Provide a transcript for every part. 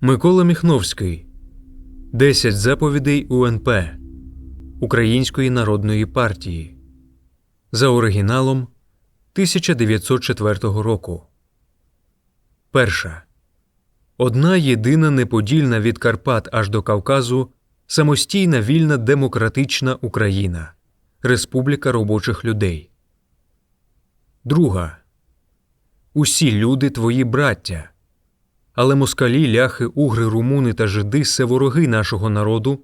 Микола Міхновський 10 заповідей УНП Української народної партії за оригіналом 1904 року. Перша. Одна єдина неподільна від Карпат аж до Кавказу самостійна вільна демократична Україна Республіка робочих людей. Друга. Усі люди твої браття. Але москалі, ляхи, угри, румуни та жиди це вороги нашого народу,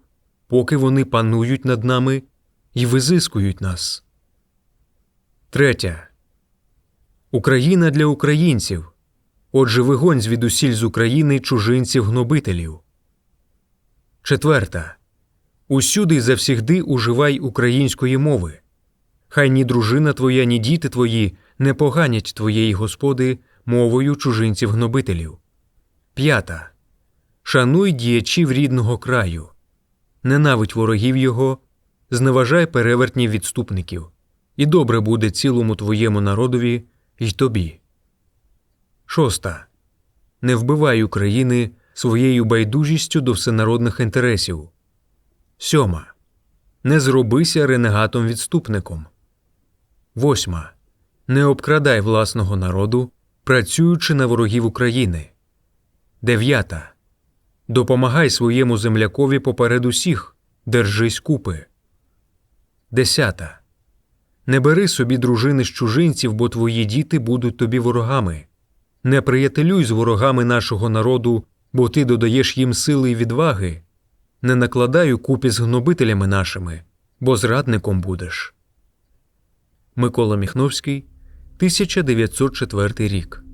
поки вони панують над нами і визискують нас. Третя. Україна для українців. Отже, вигонь звідусіль з України чужинців гнобителів. Четверта. Усюди завсігди уживай української мови. Хай ні дружина твоя, ні діти твої не поганять твоєї господи мовою чужинців гнобителів. П'ята. Шануй діячів рідного краю, ненавидь ворогів його, зневажай перевертнів відступників, і добре буде цілому твоєму народові й тобі. Шоста. Не вбивай України своєю байдужістю до всенародних інтересів. Сьома. Не зробися ренегатом відступником. Восьма. Не обкрадай власного народу, працюючи на ворогів України. Дев'ята. Допомагай своєму землякові поперед усіх, держись купи. Десята. Не бери собі дружини з чужинців, бо твої діти будуть тобі ворогами. Не приятелюй з ворогами нашого народу, бо ти додаєш їм сили й відваги. Не накладай у купі з гнобителями нашими, бо зрадником будеш. Микола Міхновський, 1904 рік.